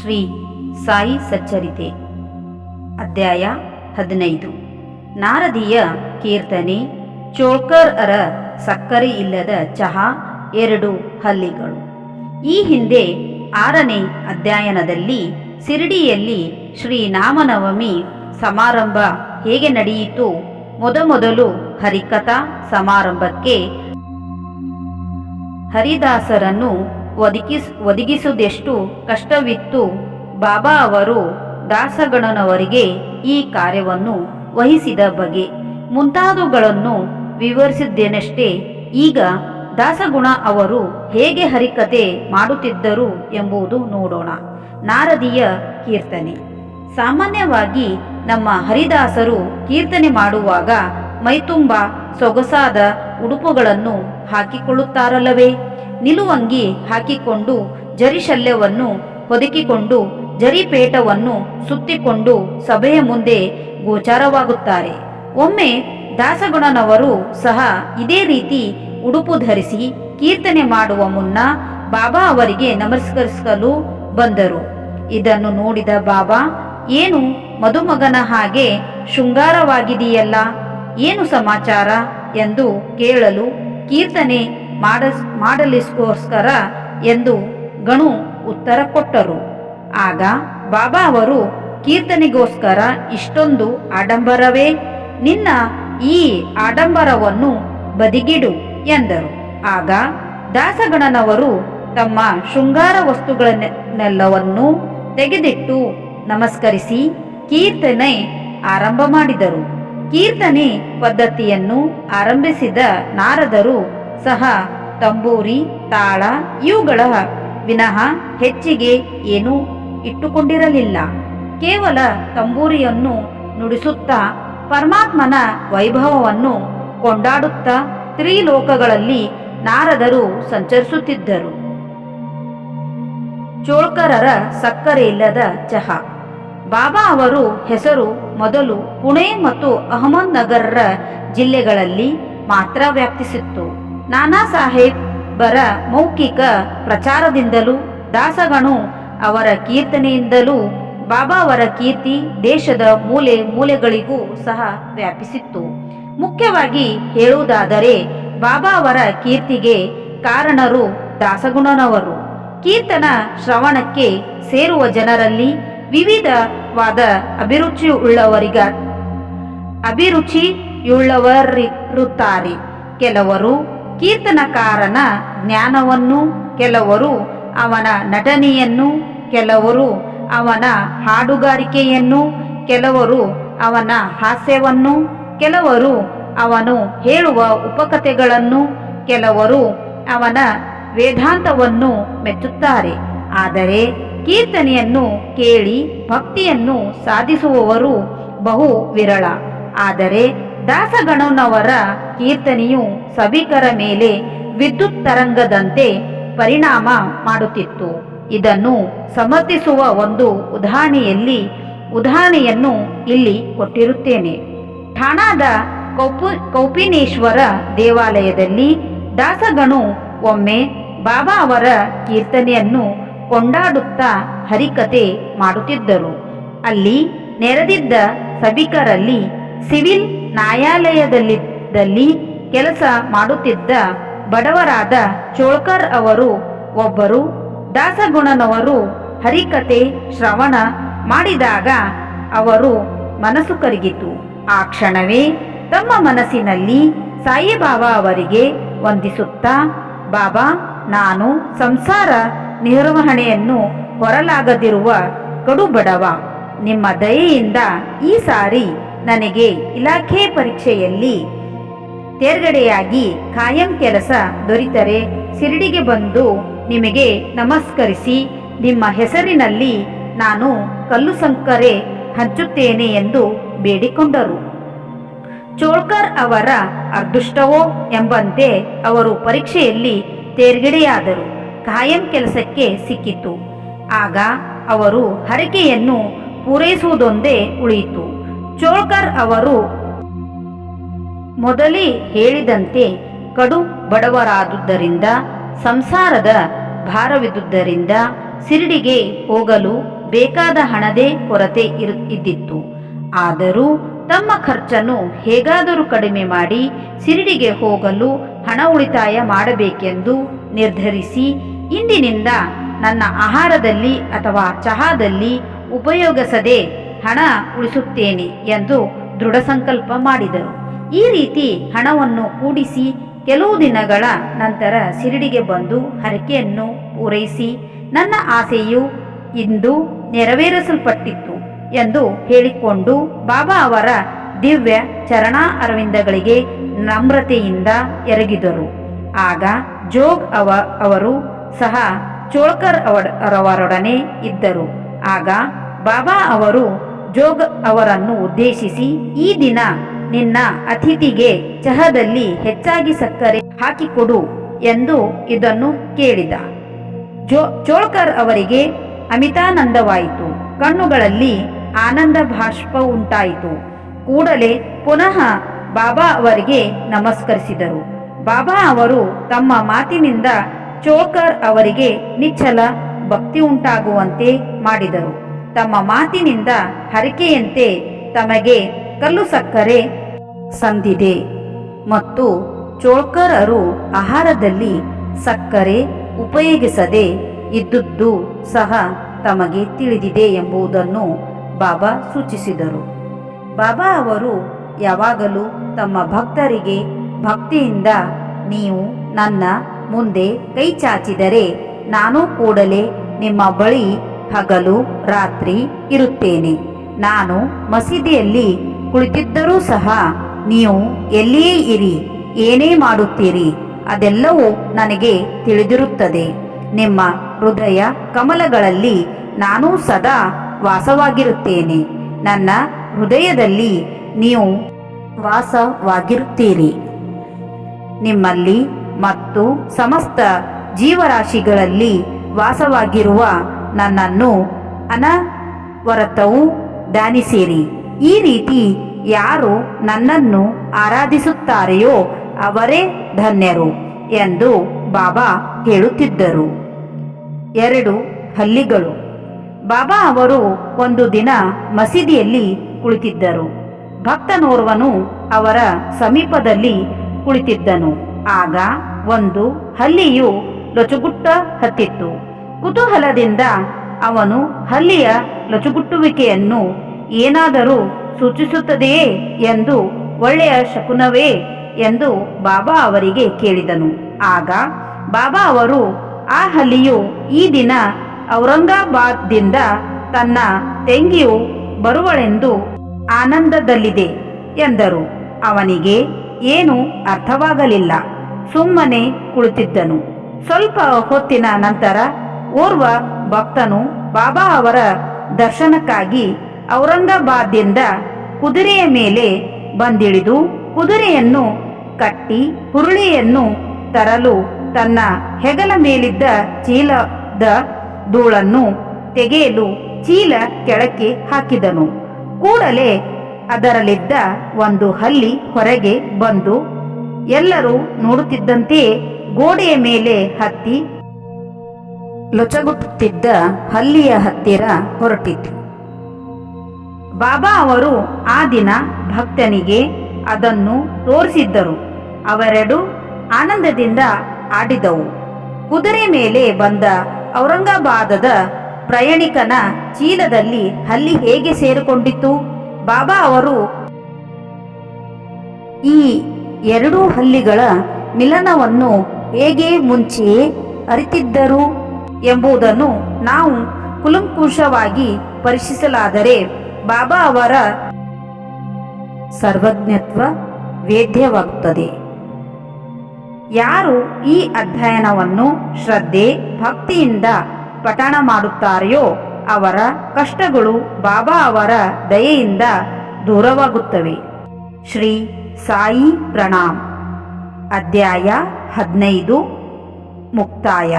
ಶ್ರೀ ಸಾಯಿ ಸಚ್ಚರಿತೆ. ಅಧ್ಯಾಯ ಹದಿನೈದು. ನಾರದಿಯ ಕೀರ್ತನೆ, ಚೋಳ್ಕರ್ ಅರ ಸಕ್ಕರೆ ಇಲ್ಲದ ಚಹಾ ಎರಡು ಹಲ್ಲಿಗಳು. ಈ ಹಿಂದೆ ಆರನೇ ಅಧ್ಯಯನದಲ್ಲಿ ಸಿರಿಡಿಯಲ್ಲಿ ಶ್ರೀನಾಮನವಮಿ ಸಮಾರಂಭ ಹೇಗೆ ನಡೆಯಿತು? ಮೊದಮೊದಲು ಹರಿಕಥಾ ಸಮಾರಂಭಕ್ಕೆ ಹರಿದಾಸರನ್ನು ಒದಗಿಸ್ ಒದಗಿಸುವುದೆಷ್ಟು ಕಷ್ಟವಿತ್ತು ಬಾಬಾ ಅವರು ದಾಸಗಣನವರಿಗೆ ಈ ಕಾರ್ಯವನ್ನು ವಹಿಸಿದ ಬಗೆ. ಮುಂತಾದವುಗಳನ್ನು ವಿವರಿಸಿದ್ದೇನಷ್ಟೇ, ಈಗ ದಾಸಗುಣ ಅವರು ಹೇಗೆ ಹರಿಕತೆ ಮಾಡುತ್ತಿದ್ದರು ಎಂಬುದು ನೋಡೋಣ. ನಾರದಿಯ ಕೀರ್ತನೆ. ಸಾಮಾನ್ಯವಾಗಿ ನಮ್ಮ ಹರಿದಾಸರು ಕೀರ್ತನೆ ಮಾಡುವಾಗ ಮೈತುಂಬ ಸೊಗಸಾದ ಉಡುಪುಗಳನ್ನು ಹಾಕಿಕೊಳ್ಳುತ್ತಾರಲ್ಲವೇ? ನಿಲುವಂಗಿ ಹಾಕಿಕೊಂಡು ಜರಿಶಲ್ಯವನ್ನು ಹೊದಕಿಕೊಂಡು ಜರಿಪೇಟವನ್ನು ಸುತ್ತಿಕೊಂಡು ಸಭೆಯ ಮುಂದೆ ಗೋಚಾರವಾಗುತ್ತಾರೆ. ಒಮ್ಮೆ ದಾಸಗುಣನವರು ಸಹ ಇದೇ ರೀತಿ ಉಡುಪು ಧರಿಸಿ ಕೀರ್ತನೆ ಮಾಡುವ ಮುನ್ನ ಬಾಬಾ ಅವರಿಗೆ ನಮಸ್ಕರಿಸಲು ಬಂದರು. ಇದನ್ನು ನೋಡಿದ ಬಾಬಾ, ಏನು ಮದುಮಗನ ಹಾಗೆ ಶೃಂಗಾರವಾಗಿದೆಯಲ್ಲ ಏನು ಸಮಾಚಾರ? ಎಂದು ಕೇಳಲು ಕೀರ್ತನೆ ಮಾಡ, ಮಾಡಲಿಸ್ಕೋಸ್ಕರ ಎಂದು ಗಣು ಉತ್ತರ ಕೊಟ್ಟರು. ಆಗ ಬಾಬಾ ಅವರು, ಕೀರ್ತನೆಗೋಸ್ಕರ ಇಷ್ಟೊಂದು ಆಡಂಬರವೇ, ನಿನ್ನ ಈ ಆಡಂಬರವನ್ನು ಬದಿಗಿಡು ಎಂದರು. ಆಗ ದಾಸಗಣನವರು ತಮ್ಮ ಶೃಂಗಾರ ವಸ್ತುಗಳನ್ನೆಲ್ಲವನ್ನು ತೆಗೆದಿಟ್ಟು ನಮಸ್ಕರಿಸಿ ಕೀರ್ತನೆ ಆರಂಭ ಮಾಡಿದರು. ಕೀರ್ತನೆ ಪದ್ಧತಿಯನ್ನು ಆರಂಭಿಸಿದ ನಾರದರು ಸಹ ತಂಬೂರಿ, ತಾಳ ಇವುಗಳ ವಿನಃ ಹೆಚ್ಚಿಗೆ ಏನೂ ಇಟ್ಟುಕೊಂಡಿರಲಿಲ್ಲ. ಕೇವಲ ತಂಬೂರಿಯನ್ನು ನುಡಿಸುತ್ತಾ ಪರಮಾತ್ಮನ ವೈಭವವನ್ನು ಕೊಂಡಾಡುತ್ತಾ ತ್ರಿಲೋಕಗಳಲ್ಲಿ ನಾರದರು ಸಂಚರಿಸುತ್ತಿದ್ದರು. ಚೋಳ್ಕರರ ಸಕ್ಕರೆ ಇಲ್ಲದ ಚಹಾ. ಬಾಬಾ ಅವರು ಹೆಸರು ಮೊದಲು ಪುಣೆ ಮತ್ತು ಅಹಮದ್ ನಗರ ಜಿಲ್ಲೆಗಳಲ್ಲಿ ಮಾತ್ರ ವ್ಯಾಪ್ತಿಸಿತ್ತು. ನಾನಾ ಸಾಹೇಬ್ ಬರ ಮೌಖಿಕ ಪ್ರಚಾರದಿಂದಲೂ ದಾಸಗಣು ಅವರ ಕೀರ್ತನೆಯಿಂದಲೂ ಬಾಬಾ ಅವರ ಕೀರ್ತಿ ದೇಶದ ಮೂಲೆ ಮೂಲೆಗಳಿಗೂ ಸಹ ವ್ಯಾಪಿಸಿತ್ತು. ಮುಖ್ಯವಾಗಿ ಹೇಳುವುದಾದರೆ ಬಾಬಾ ಅವರ ಕೀರ್ತಿಗೆ ಕಾರಣರು ದಾಸಗುಣನವರು. ಕೀರ್ತನ ಶ್ರವಣಕ್ಕೆ ಸೇರುವ ಜನರಲ್ಲಿ ವಿವಿಧವಾದ ಅಭಿರುಚಿಯುಳ್ಳವರಿಗ ಅಭಿರುಚಿಯುಳ್ಳವರಿರುತ್ತಾರೆ. ಕೆಲವರು ಕೀರ್ತನಕಾರನ ಜ್ಞಾನವನ್ನು ಕೆಲವರು, ಅವನ ನಟನೆಯನ್ನು ಕೆಲವರು, ಅವನ ಹಾಡುಗಾರಿಕೆಯನ್ನು ಕೆಲವರು, ಅವನ ಹಾಸ್ಯವನ್ನು ಕೆಲವರು, ಅವನು ಹೇಳುವ ಉಪಕಥೆಗಳನ್ನು ಕೆಲವರು, ಅವನ ವೇದಾಂತವನ್ನು ಮೆಚ್ಚುತ್ತಾರೆ. ಆದರೆ ಕೀರ್ತನೆಯನ್ನು ಕೇಳಿ ಭಕ್ತಿಯನ್ನು ಸಾಧಿಸುವವರು ಬಹು ವಿರಳ. ಆದರೆ ದಾಸಗಣನವರ ಕೀರ್ತನೆಯು ಸಭಿಕರ ಮೇಲೆ ವಿದ್ಯುತ್ ತರಂಗದಂತೆ ಪರಿಣಾಮ ಮಾಡುತ್ತಿತ್ತು. ಇದನ್ನು ಸಮರ್ಥಿಸುವ ಒಂದು ಉದಾಹರಣೆಯಲ್ಲಿ ಉದಾಹರಣೆಯನ್ನು ಇಲ್ಲಿ ಕೊಟ್ಟಿರುತ್ತೇನೆ. ಠಾಣಾದ ಕೌಪು, ಕೌಪಿನೇಶ್ವರ ದೇವಾಲಯದಲ್ಲಿ ದಾಸಗಣು ಒಮ್ಮೆ ಬಾಬಾ ಅವರ ಕೀರ್ತನೆಯನ್ನು ಕೊಂಡಾಡುತ್ತಾ ಹರಿಕತೆ ಮಾಡುತ್ತಿದ್ದರು. ಅಲ್ಲಿ ನೆರೆದಿದ್ದ ಸಭಿಕರಲ್ಲಿ ಸಿವಿಲ್ ನ್ಯಾಯಾಲಯದಲ್ಲಿ ಕೆಲಸ ಮಾಡುತ್ತಿದ್ದ ಬಡವರಾದ ಚೋಳ್ಕರ್ ಅವರು ಒಬ್ಬರು, ದಾಸಗುಣನವರು ಹರಿಕತೆ ಶ್ರವಣ ಮಾಡಿದಾಗ ಅವರು ಮನಸ್ಸು ಕರಗಿತು. ಆ ಕ್ಷಣವೇ ತಮ್ಮ ಮನಸ್ಸಿನಲ್ಲಿ ಸಾಯಿಬಾಬಾ ಅವರಿಗೆ ವಂದಿಸುತ್ತಾ, ಬಾಬಾ, ನಾನು ಸಂಸಾರ ನಿರ್ವಹಣೆಯನ್ನು ಹೊರಲಾಗದಿರುವ ಕಡುಬಡವ. ನಿಮ್ಮ ದಯೆಯಿಂದ ಈ ಸಾರಿ ನನಗೆ ಇಲಾಖೆ ಪರೀಕ್ಷೆಯಲ್ಲಿ ತೇರ್ಗಡೆಯಾಗಿ ಕಾಯಂ ಕೆಲಸ ದೊರೆತರೆ, ಶಿರಡಿಗೆ ಬಂದು ನಿಮಗೆ ನಮಸ್ಕರಿಸಿ, ನಿಮ್ಮ ಹೆಸರಿನಲ್ಲಿ ನಾನು ಕಲ್ಲು ಸಂಕರೆ ಹಂಚುತ್ತೇನೆ ಎಂದು ಬೇಡಿಕೊಂಡರು. ಚೋಳ್ಕರ್ ಅವರ ಅದೃಷ್ಟವೋ ಎಂಬಂತೆ ಅವರು ಪರೀಕ್ಷೆಯಲ್ಲಿ ತೇರ್ಗಡೆಯಾದರು, ಕಾಯಂ ಕೆಲಸಕ್ಕೆ ಸಿಕ್ಕಿತು. ಆಗ ಅವರು ಹರಕೆಯನ್ನು ಪೂರೈಸುವುದೊಂದೇ ಉಳಿಯಿತು. ಚೋಳ್ಕರ್ ಅವರು ಮೊದಲೇ ಹೇಳಿದಂತೆ ಕಡು ಬಡವರಾದುದರಿಂದ ಸಂಸಾರದ ಭಾರವಿದ್ದುದರಿಂದ ಸಿರಿಡಿಗೆ ಹೋಗಲು ಬೇಕಾದ ಹಣದೇ ಕೊರತೆ ಇದ್ದಿತ್ತು. ಆದರೂ ತಮ್ಮ ಖರ್ಚನ್ನು ಹೇಗಾದರೂ ಕಡಿಮೆ ಮಾಡಿ ಸಿರಿಡಿಗೆ ಹೋಗಲು ಹಣ ಉಳಿತಾಯ ಮಾಡಬೇಕೆಂದು ನಿರ್ಧರಿಸಿ, ಇಂದಿನಿಂದ ನನ್ನ ಆಹಾರದಲ್ಲಿ ಅಥವಾ ಚಹಾದಲ್ಲಿ ಉಪಯೋಗಿಸದೆ ಹಣ ಉಳಿಸುತ್ತೇನೆ ಎಂದು ದೃಢ ಸಂಕಲ್ಪ ಮಾಡಿದರು ಈ ರೀತಿ ಹಣವನ್ನು ಕೂಡಿಸಿ ಕೆಲವು ದಿನಗಳ ನಂತರ ಸಿರಿಡಿಗೆ ಬಂದು ಹರಕೆಯನ್ನು ಪೂರೈಸಿ, ನನ್ನ ಆಸೆಯು ಇಂದು ನೆರವೇರಿಸಲ್ಪಟ್ಟಿತ್ತು ಎಂದು ಹೇಳಿಕೊಂಡು ಬಾಬಾ ಅವರ ದಿವ್ಯ ಚರಣ ಅರವಿಂದಗಳಿಗೆ ನಮ್ರತೆಯಿಂದ ಎರಗಿದರು. ಆಗ ಜೋಗ್ ಅವ, ಅವರು ಸಹ ಚೋಳ್ಕರ್ ಅವರ- ಅವರೊಡನೆ ಇದ್ದರು. ಆಗ ಬಾಬಾ ಅವರು ಜೋಗ್ ಅವರನ್ನು ಉದ್ದೇಶಿಸಿ, ಈ ದಿನ ನಿನ್ನ ಅತಿಥಿಗೆ ಚಹದಲ್ಲಿ ಹೆಚ್ಚಾಗಿ ಸಕ್ಕರೆ ಹಾಕಿಕೊಡು ಎಂದು ಇದನ್ನು ಕೇಳಿದ. ಜೋ, ಚೋಳ್ಕರ್ ಅವರಿಗೆ ಅಮಿತಾನಂದವಾಯಿತು. ಕಣ್ಣುಗಳಲ್ಲಿ ಆನಂದ ಭಾಷ್ಪ ಉಂಟಾಯಿತು. ಕೂಡಲೇ ಪುನಃ ಬಾಬಾ ಅವರಿಗೆ ನಮಸ್ಕರಿಸಿದರು. ಬಾಬಾ ಅವರು ತಮ್ಮ ಮಾತಿನಿಂದ ಚೋಳ್ಕರ್ ಅವರಿಗೆ ನಿಚ್ಚಲ ಭಕ್ತಿ ಉಂಟಾಗುವಂತೆ ಮಾಡಿದರು. ತಮ್ಮ ಮಾತಿನಿಂದ ಹರಿಕೆಯಂತೆ ತಮಗೆ ಕಲ್ಲು ಸಕ್ಕರೆ ಸಂದಿದೆ. ಮತ್ತು ಚೋಳ್ಕರರು ಆಹಾರದಲ್ಲಿ ಸಕ್ಕರೆ ಉಪಯೋಗಿಸದೆ ಇದ್ದದ್ದು ಸಹ ತಮಗೆ ತಿಳಿದಿದೆ ಎಂಬುದನ್ನು ಬಾಬಾ ಸೂಚಿಸಿದರು. ಬಾಬಾ ಅವರು, ಯಾವಾಗಲೂ ತಮ್ಮ ಭಕ್ತರಿಗೆ ಭಕ್ತಿಯಿಂದ ನೀವು ನನ್ನ ಮುಂದೆ ಕೈ ಚಾಚಿದರೆ ನಾನು ಕೂಡಲೇ ನಿಮ್ಮ ಬಳಿ ಹಗಲು ರಾತ್ರಿ ಇರುತ್ತೇನೆ. ನಾನು ಮಸೀದಿಯಲ್ಲಿ ಕುಳಿತಿದ್ದರೂ ಸಹ ನೀವು ಎಲ್ಲಿಯೇ ಇರಿ, ಏನೇ ಮಾಡುತ್ತೀರಿ, ಅದೆಲ್ಲವೂ ನನಗೆ ತಿಳಿದಿರುತ್ತದೆ. ನಿಮ್ಮ ಹೃದಯ ಕಮಲಗಳಲ್ಲಿ ನಾನು ಸದಾ ವಾಸವಾಗಿರುತ್ತೇನೆ. ನನ್ನ ಹೃದಯದಲ್ಲಿ ನೀವು ವಾಸವಾಗಿರುತ್ತೀರಿ. ನಿಮ್ಮಲ್ಲಿ ಮತ್ತು ಸಮಸ್ತ ಜೀವರಾಶಿಗಳಲ್ಲಿ ವಾಸವಾಗಿರುವ ನನ್ನನ್ನು ಅನವರತವೂ ದಾನಿಸಿರಿ ಈ ರೀತಿ ಯಾರು ನನ್ನನ್ನು ಆರಾಧಿಸುತ್ತಾರೆಯೋ ಅವರೇ ಧನ್ಯರು ಎಂದು ಬಾಬಾ ಹೇಳುತ್ತಿದ್ದರು. ಎರಡು ಹಲ್ಲಿಗಳು. ಬಾಬಾ ಅವರು ಒಂದು ದಿನ ಮಸೀದಿಯಲ್ಲಿ ಕುಳಿತಿದ್ದರು. ಭಕ್ತನೋರ್ವನು ಅವರ ಸಮೀಪದಲ್ಲಿ ಕುಳಿತಿದ್ದನು. ಆಗ ಒಂದು ಹಲ್ಲಿಯು ಲೊಚುಗುಟ್ಟ ಹತ್ತಿತ್ತು. ಕುತೂಹಲದಿಂದ ಅವನು ಹಲ್ಲಿಯ ಲಚುಗುಟ್ಟುವಿಕೆಯನ್ನು ಏನಾದರೂ ಸೂಚಿಸುತ್ತದೆಯೇ ಎಂದು ಒಳ್ಳೆಯ ಶಕುನವೇ ಎಂದು ಬಾಬಾ ಅವರಿಗೆ ಕೇಳಿದನು. ಆಗ ಬಾಬಾ ಅವರು, ಆ ಹಲ್ಲಿಯು ಈ ದಿನ ಔರಂಗಾಬಾದ್ದಿಂದ ತನ್ನ ತೆಂಗಿಯು ಬರುವಳೆಂದು ಆನಂದದಲ್ಲಿದೆ ಎಂದರು. ಅವನಿಗೆ ಏನು ಅರ್ಥವಾಗಲಿಲ್ಲ. ಸುಮ್ಮನೆ ಕುಳಿತಿದ್ದನು. ಸ್ವಲ್ಪ ಹೊತ್ತಿನ ನಂತರ ಓರ್ವ ಭಕ್ತನು ಬಾಬಾ ಅವರ ದರ್ಶನಕ್ಕಾಗಿ ಔರಂಗಾಬಾದ್ದಿಂದ ಕುದುರೆಯ ಮೇಲೆ ಬಂದಿಳಿದು ಕುದುರೆಯನ್ನು ಕಟ್ಟಿ ಹುರುಳಿಯನ್ನು ತರಲು ತನ್ನ ಹೆಗಲ ಮೇಲಿದ್ದ ಚೀಲದ ಧೂಳನ್ನು ತೆಗೆಯಲು ಚೀಲ ಕೆಳಕ್ಕೆ ಹಾಕಿದನು. ಕೂಡಲೇ ಅದರಲ್ಲಿದ್ದ ಒಂದು ಹಲ್ಲಿ ಹೊರಗೆ ಬಂದು ಎಲ್ಲರೂ ನೋಡುತ್ತಿದ್ದಂತೆಯೇ ಗೋಡೆಯ ಮೇಲೆ ಹತ್ತಿ ಲೊಚಗುಟ್ಟುತ್ತಿದ್ದ ಹಲ್ಲಿಯ ಹತ್ತಿರ ಹೊರಟಿತು ಬಾಬಾ ಅವರು ಆ ದಿನ ಭಕ್ತನಿಗೆ ಅದನ್ನು ತೋರಿಸಿದ್ದರು. ಅವೆರಡು ಆನಂದದಿಂದ ಆಡಿದವು. ಕುದುರೆ ಮೇಲೆ ಬಂದ ಔರಂಗಾಬಾದದ ಪ್ರಯಾಣಿಕನ ಚೀಲದಲ್ಲಿ ಹಲ್ಲಿ ಹೇಗೆ ಸೇರಿಕೊಂಡಿತು ಬಾಬಾ ಅವರು ಈ ಎರಡೂ ಹಲ್ಲಿಗಳ ಮಿಲನವನ್ನು ಹೇಗೆ ಮುಂಚೆಯೇ ಅರಿತಿದ್ದರು? ಎಂಬುದನ್ನು ನಾವು ಕುಲಂಕುಷವಾಗಿ ಪರೀಕ್ಷಿಸಲಾದರೆ ಬಾಬಾ ಅವರ ಸರ್ವಜ್ಞತ್ವ ವೇದ್ಯವಾಗುತ್ತದೆ. ಯಾರು ಈ ಅಧ್ಯಯನವನ್ನು ಶ್ರದ್ಧೆ, ಭಕ್ತಿಯಿಂದ ಪಠಣ ಮಾಡುತ್ತಾರೆಯೋ ಅವರ ಕಷ್ಟಗಳು ಬಾಬಾ ಅವರ ದಯೆಯಿಂದ ದೂರವಾಗುತ್ತವೆ. ಶ್ರೀ ಸಾಯಿ ಪ್ರಣಾಮ್. ಅಧ್ಯಾಯ ಹದಿನೈದು ಮುಕ್ತಾಯ.